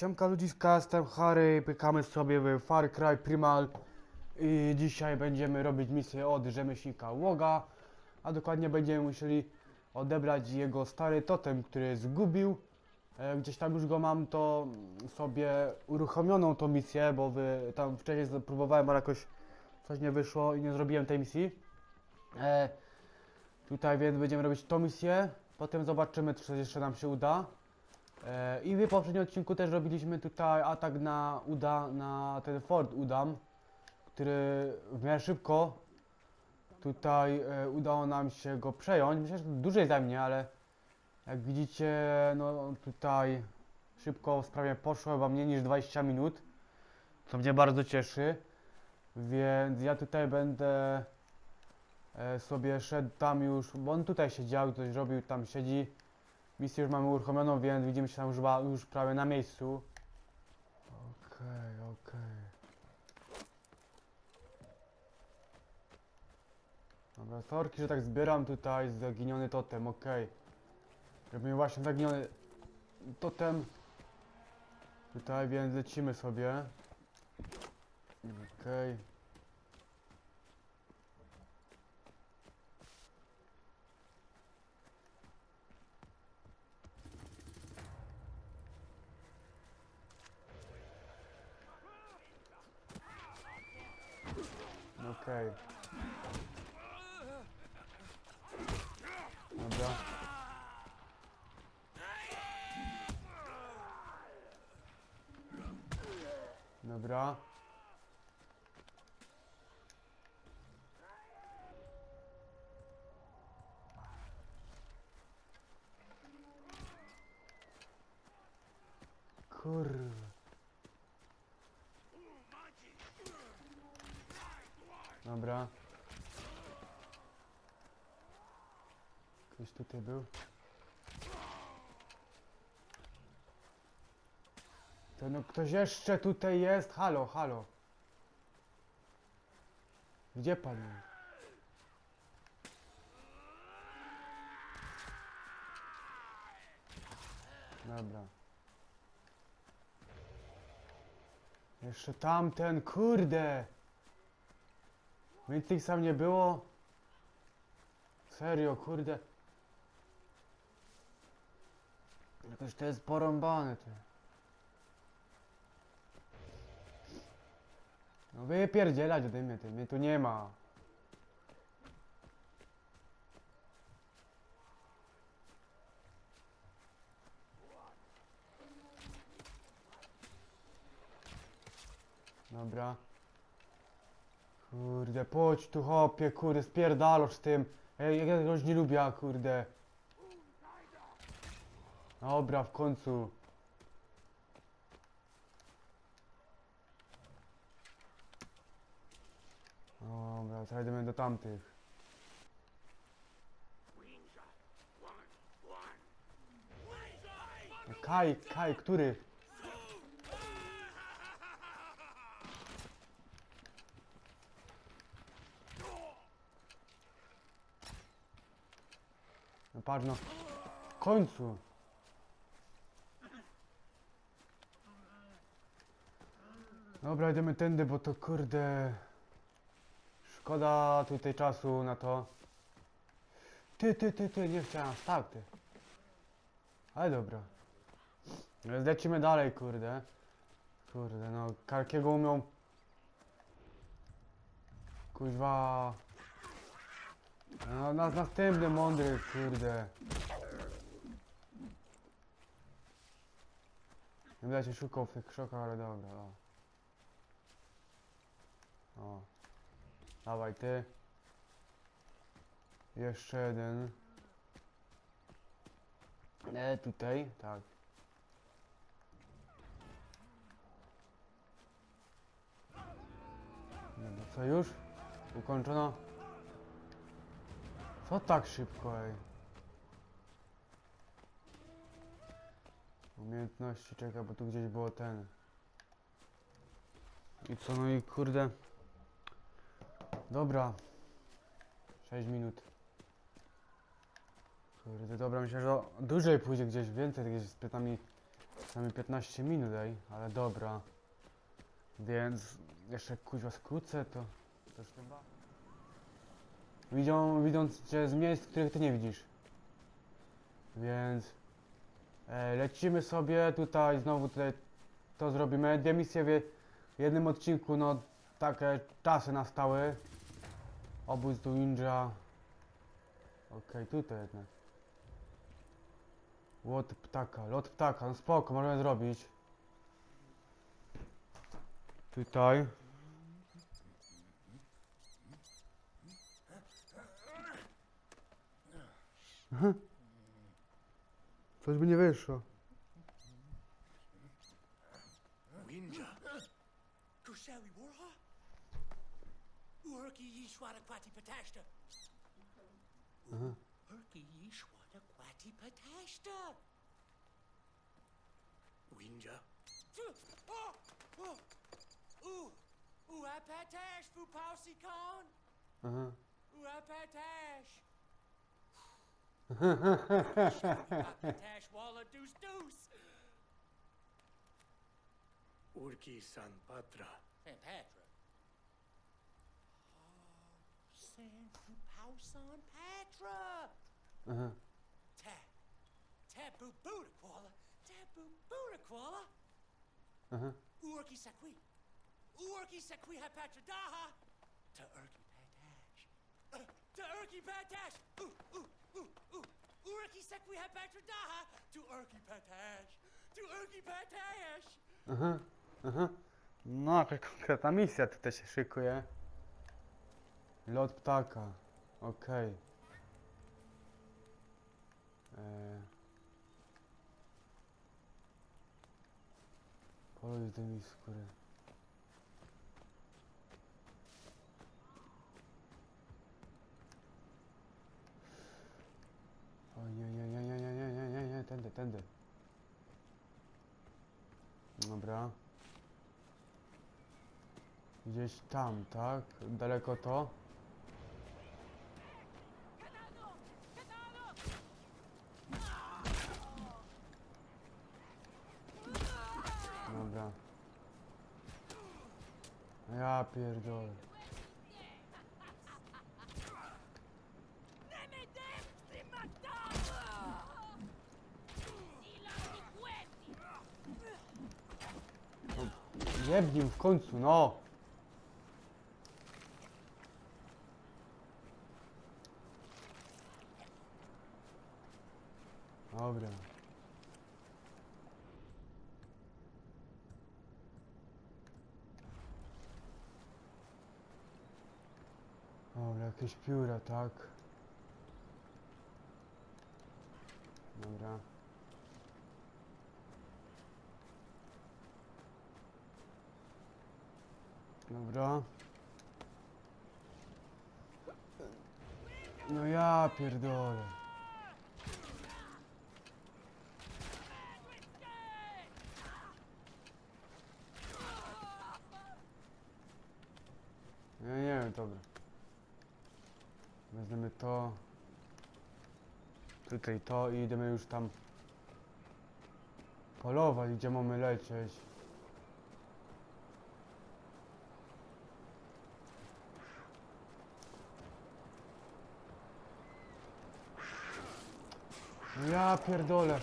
Siemka ludziska, jestem Harry, pykamy sobie w Far Cry Primal i dzisiaj będziemy robić misję od rzemieślnika Łoga, a dokładnie będziemy musieli odebrać jego stary totem, który zgubił. E, Gdzieś tam już go mam, to sobie uruchomioną tą misję, bo wy, tam wcześniej próbowałem, ale jakoś coś nie wyszło i nie zrobiłem tej misji. E, tutaj więc będziemy robić tą misję, potem zobaczymy, czy coś jeszcze nam się uda. E, I w poprzednim odcinku też robiliśmy tutaj atak na Uda, na ten Fort Udam, który w miarę szybko tutaj e, udało nam się go przejąć. Myślę, że to dłużej zajmie, ale jak widzicie, no tutaj szybko sprawie poszło, chyba mniej niż 20 minut, co mnie bardzo cieszy. Więc ja tutaj będę e, sobie szedł tam już, bo on tutaj siedział, coś robił, tam siedzi. Misję już mamy uruchomioną, więc widzimy się tam już, ba- już prawie na miejscu. Okej, okej. Dobra, sorki, że tak zbieram tutaj zaginiony totem, okej. Robimy właśnie zaginiony totem. Tutaj, więc lecimy sobie. Okej. Okej. Dobra. Dobra. Kurwa. Dobra. Ktoś tutaj był? To no ktoś jeszcze tutaj jest? Halo, halo. Gdzie pan jest? Dobra. Jeszcze tamten, kurde! Więcej sam nie było? Serio, kurde. Jakoś to jest porąbane, ty. No wypierdzielać ode mnie, ty. Mnie tu nie ma. Dobra. Kurde, chodź tu hopie, kurde, spierdalosz z tym. Ej, ja nie lubię, kurde. Dobra, w końcu. Dobra, teraz idziemy do tamtych. Kaj, Kaj, który? No patrz no. W końcu. Dobra, idziemy tędy, bo to kurde... Szkoda tutaj czasu na to. Ty, ty, ty, ty, nie chciałem tak, ty. Ale dobra. Lecimy dalej, kurde. Kurde, no, Karkiego umią... Kuźwa... No, na następny mądry, kurde. Nie będę się szukał w tych krzokach, ale dobra. O. Dawaj ty. Jeszcze jeden. E, tutaj, tak. Dobra, co już? Ukończono? Co tak szybko, ej? Umiejętności, czekaj, bo tu gdzieś było ten. I co, no i kurde. Dobra. 6 minut. Kurde, dobra, myślę, że dłużej pójdzie gdzieś, więcej gdzieś z pytami Przynajmniej 15 minut, ej, ale dobra. Więc jeszcze kuźwa skrócę, to też chyba. Widzą, widząc cię z miejsc, których ty nie widzisz. Więc e, lecimy sobie tutaj, znowu tutaj to zrobimy. Dwie misje w jednym odcinku, no takie czasy nastały. Obóz do ninja. Okej, tutaj jednak. Łot ptaka, lot ptaka, no spoko, możemy zrobić. Tutaj. Aha. Coś by nie wyszło. Kushawi Warha? Urki Yishwata Kwati Patashta. Uh-huh. Aha. Urki Yishwata Kwati Patashta. Winja. Oh! Oh! Ooh! Ooh, I patash, Fu Pausi Khan! Aha. Ooh, I patash! I patash, Walla Deuce Deuce! Urki San Patra. San Patra. San Fu Pao San Patra! Aha. Ta. Tabu Buddha Koala. Tabu Buddha Koala. Aha. Urki Sakwi. Urki Sakwi Hapatra Daha. To Urki Patash. To Urki Patash. Ooh, ooh, ooh, ooh. Urki Sakwi Hapatra Daha. To Urki Patash. To Urki Patash. Aha. Aha. No, jakaś konkretna misja tutaj się szykuje. Lot ptaka. Okej. Eee. Poluj dymi skóry. Ojej, tędy, tędy. Dobra. Gdzieś tam, tak? Daleko to? Pierdolę. Jebnij w końcu, no! Dobra. Dobra, jakieś pióra, tak? Dobra. Dobra. No ja pierdolę. Ja nie wiem, dobra. Weźmiemy to. Tutaj to i idziemy już tam polować, gdzie mamy lecieć. No Ja pierdolę.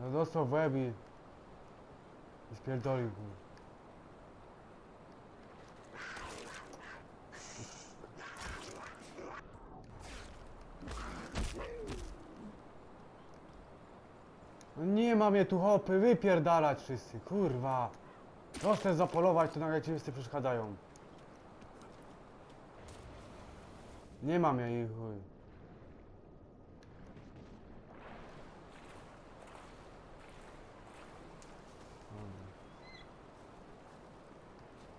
No dostał w łeb i... spierdolił nie ma mnie tu hopy, wypierdalać wszyscy, kurwa. Proszę zapolować, to nagle ci wszyscy przeszkadzają. Nie mam ja ich chuj.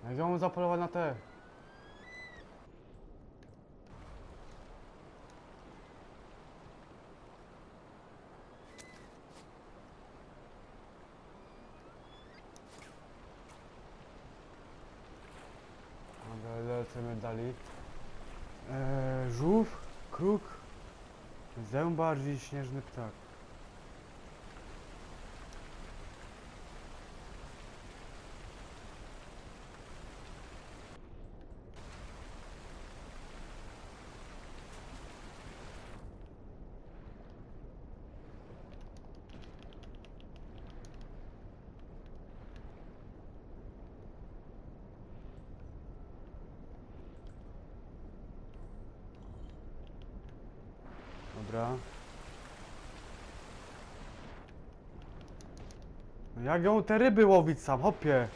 Jak ja mam zapolować na te? Dobra, lecimy dalej. Eee, żółw, kruk, Zębarz i śnieżny ptak. Dobra. No Jak ją te ryby łowić sam, hopie?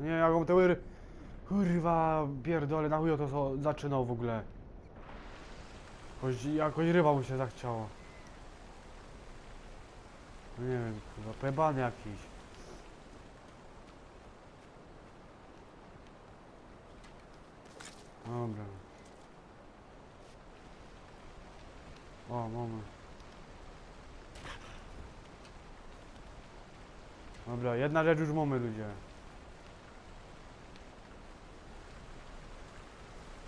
Nie, jak on te łyry... Kurwa, pierdolę, na chuj to zaczynał w ogóle. Jakoś, jakoś ryba mu się zachciała. No nie wiem, kurwa, pojebany jakiś. Dobra. O, mamy. Dobra, jedna rzecz już mamy, ludzie.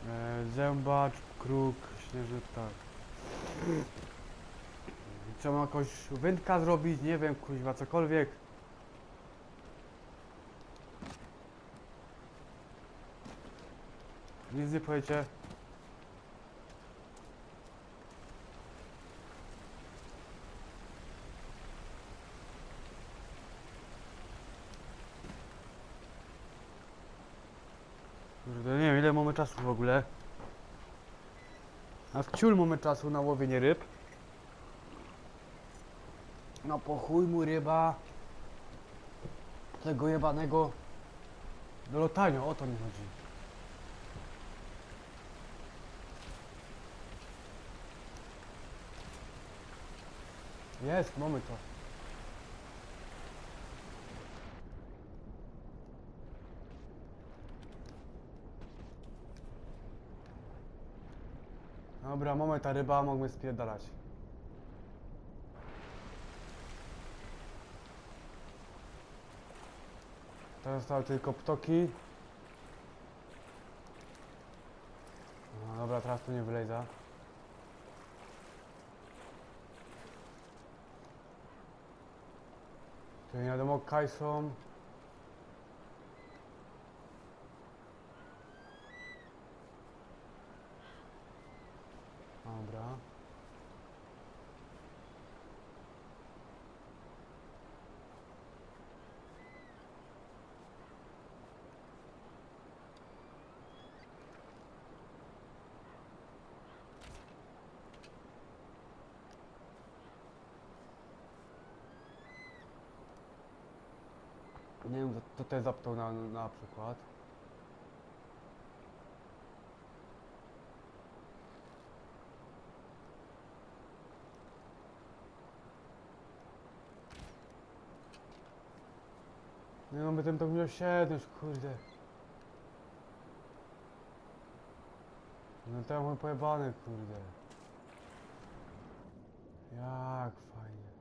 E, zębacz, kruk, śnieżny ptak. Trzeba jakoś wędka zrobić, nie wiem, kuźwa, cokolwiek. Nic nie powiecie. Kurde, nie wiem ile mamy czasu w ogóle. A w ciul mamy czasu na łowienie ryb. No po chuj mu ryba. Tego jebanego do lotania, o to mi chodzi. Jest, mamy to. Dobra, mamy ta ryba, mogmy spierdalać. Teraz zostały tylko ptoki. No dobra, teraz tu nie wylejza. Tu nie wiadomo, kaj są. Dobra. Nie wiem, to te zapytał na, na przykład. No, by ten to miał siedmić, kurde. No to mam pojebane, kurde. Jak fajnie.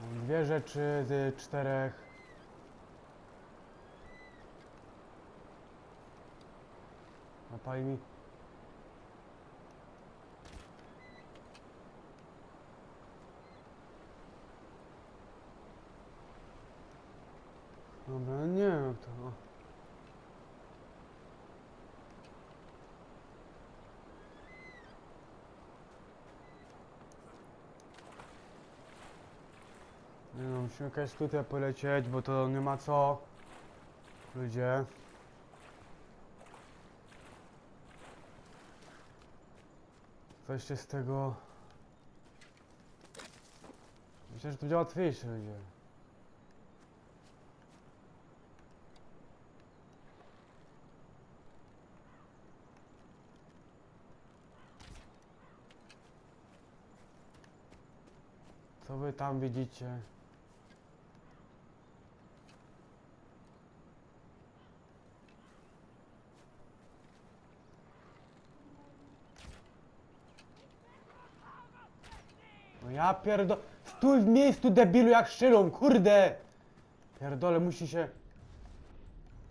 Mam dwie rzeczy z czterech. Napali mi. Dobra, no nie wiem jak to. Nie no, musimy jakaś tutaj polecieć, bo to nie ma co. Ludzie. Weźcie z tego. Myślę, że to będzie łatwiejsze ludzie. Co tam widzicie? No ja pierdo... Stój w miejscu debilu jak szczyrą, kurde! Pierdole, musi się...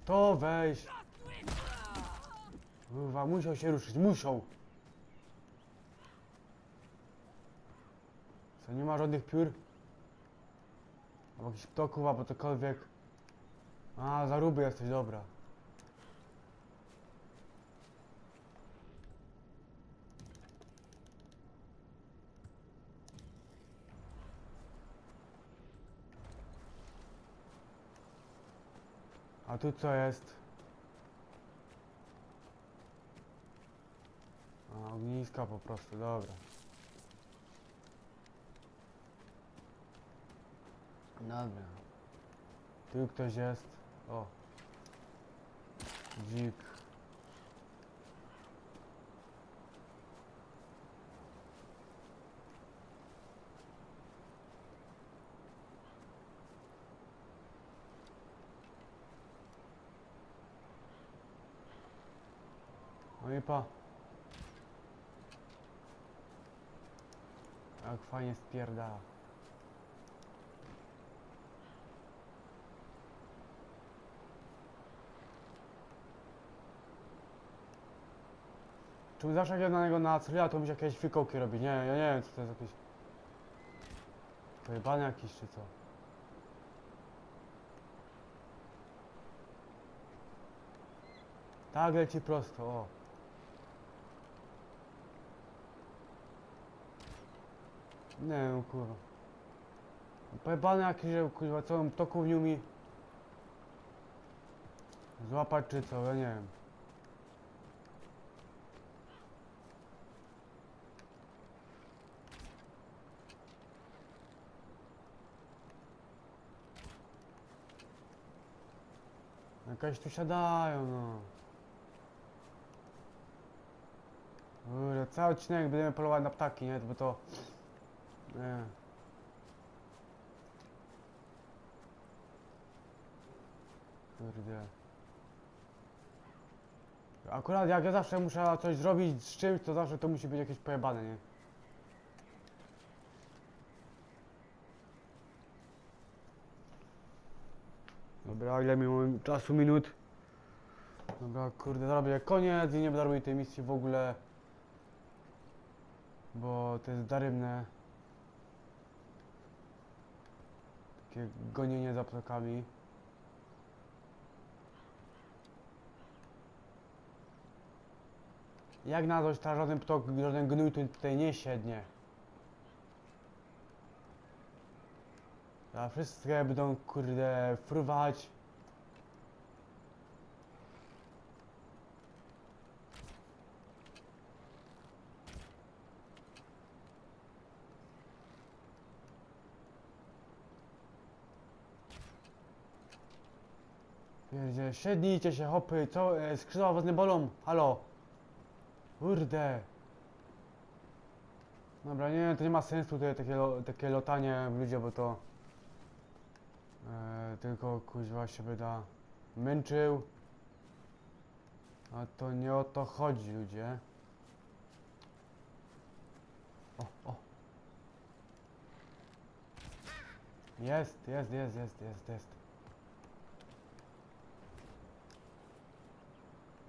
To weź. Kurwa, musiał się ruszyć, muszą. Co, nie ma żadnych piór? Albo jakichś ptoków, albo cokolwiek. A, zaruby jesteś, dobra. A tu co jest? A, ogniska po prostu, dobra. Dobra. Tu ktoś jest. O. Dzik. No i pa. Jak fajnie spierdala. Czy zawsze jak ja na niego naceluję, to mi się jakieś fikołki robi? Nie, ja nie wiem co to jest jakieś... Pojebane jakieś czy co? Tak leci prosto, o. Nie wiem, kurwa. Pojebane jakieś, że kurwa, co on toków nie umie złapać czy co, ja nie wiem. Jakaś tu siadają, no. Kurde, cały odcinek będziemy polować na ptaki, nie? Bo to... Nie. Kurde. Akurat jak ja zawsze muszę coś zrobić z czymś, to zawsze to musi być jakieś pojebane, nie? Dobra, ile mi czasu minut? Dobra, kurde, zrobię koniec i nie będę robił tej misji w ogóle. Bo to jest daremne. Takie gonienie za ptakami. Jak na coś, ta żaden ptok, żaden gnój tu tutaj nie siednie. A wszystkie będą, kurde, fruwać. Pierdzie, siednijcie się, hopy, co, e, skrzydła was nie bolą, halo. Kurde. Dobra, nie, to nie ma sensu tutaj takie, takie lotanie w ludzie, bo to... E, tylko kuźwa się wyda męczył. A to nie o to chodzi, ludzie. O, o. Jest, jest, jest, jest, jest, jest.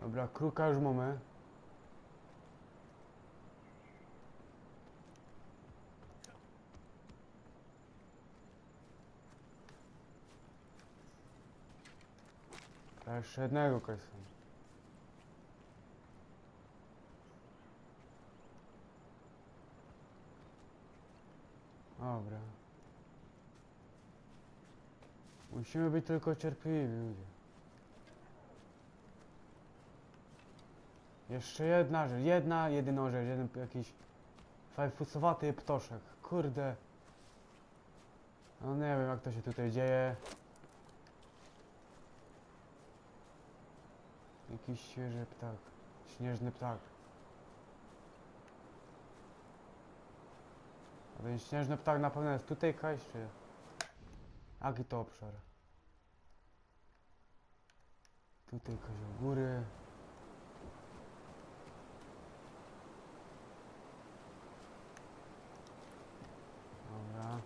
Dobra, kruka już mamy. A jeszcze jednego końca. Dobra. Musimy być tylko cierpliwi, ludzie. Jeszcze jedna rzecz, jedna, jedyna rzecz, jeden jakiś fajfusowaty ptoszek. Kurde. No nie wiem jak to się tutaj dzieje. Jakiś świeży ptak. Śnieżny ptak. Ten śnieżny ptak na pewno jest tutaj kaś, czy... Jaki to obszar? Tutaj kozioł góry. Dobra.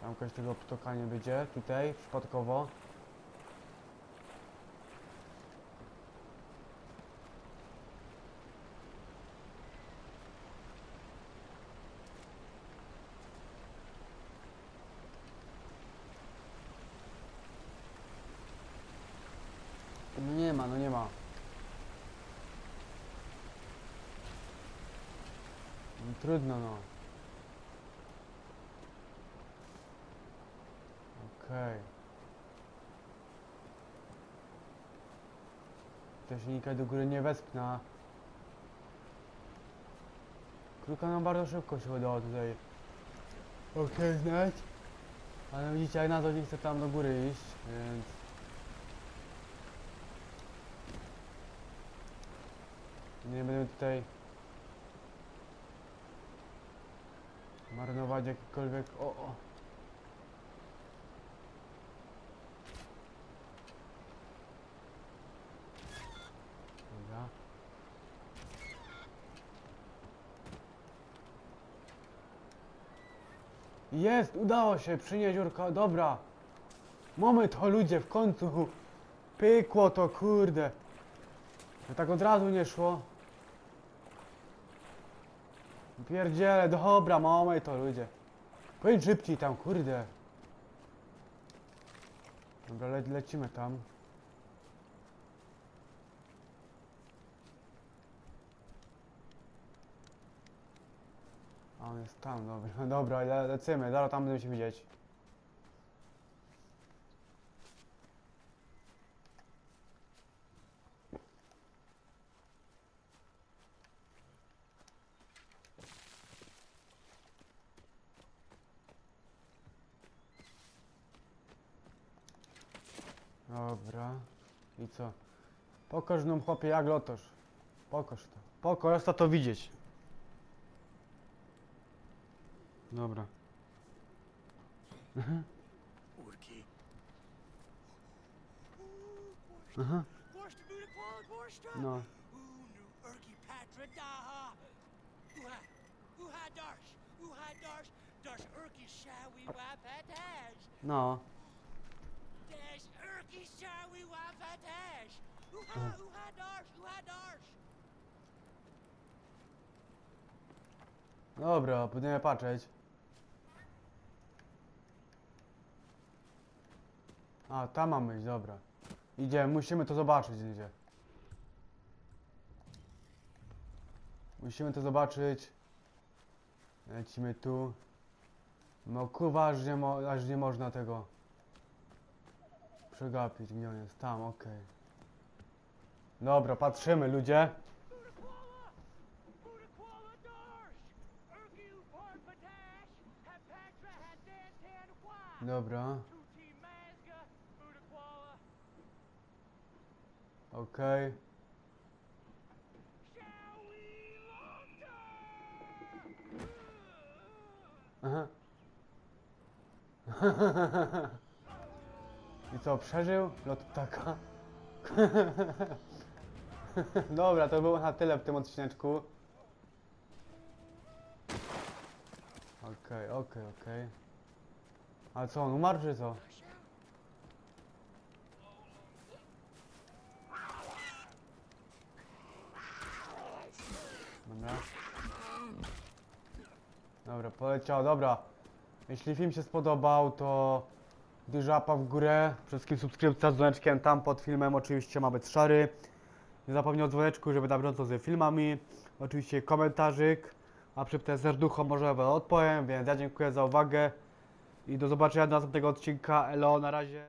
Tam jakoś tego ptoka nie będzie, tutaj, przypadkowo. No nie ma, no nie ma. No trudno no. Okej. Nikaj do góry nie wespna. Kruka nam bardzo szybko się udało tutaj. Okej, znać. Ale widzicie, jak na to nie chcę tam do góry iść, więc... Nie będę tutaj marnować jakikolwiek. O, o. Dobra. Jest, udało się, przynieść dobra. Mamy to ludzie w końcu. Pykło to, kurde. No tak od razu nie szło. Pierdziele, dobra, mamy to ludzie. Powiedz szybciej tam, kurde. Dobra, le lecimy tam. On jest tam, dobra, dobra, le lecimy, zaraz tam będziemy się widzieć. Dobra. I co? Pokaż nam chłopie jak lotosz. Pokaż to. Pokaż to to widzieć. Dobra. Urki, Aha. No. Urki Patra Daha. Uha, uha darsh, uha darsh, darsh Urki Shawi Wapatash. No. Dash Urki Shawi Wapatash. Uha, uha darsh, uha darsh. Dobra, będziemy patrzeć. A, tam mamy iść, dobra. Idziemy, musimy to zobaczyć, idzie. Musimy to zobaczyć. Lecimy tu. No kurwa, aż nie, mo aż nie można tego przegapić, gdzie on jest. Tam, okej. Dobra, patrzymy, ludzie. Buddha okej. Lonta. Aha. I co, przeżył lot ptaka? Dobra, to było na tyle w tym odcineczku. Okej, okej, okej. A co, on umarł czy co? Dobra. Dobra, dobra. Jeśli film się spodobał, to duża łapa w górę. Przede wszystkim subskrypcja z dzwoneczkiem tam pod filmem oczywiście ma być szary. Nie zapomnij o dzwoneczku, żeby na bieżąco z filmami. Oczywiście komentarzyk, a przy te serducho może odpowiem, więc ja dziękuję za uwagę i do zobaczenia do następnego odcinka. Elo, na razie.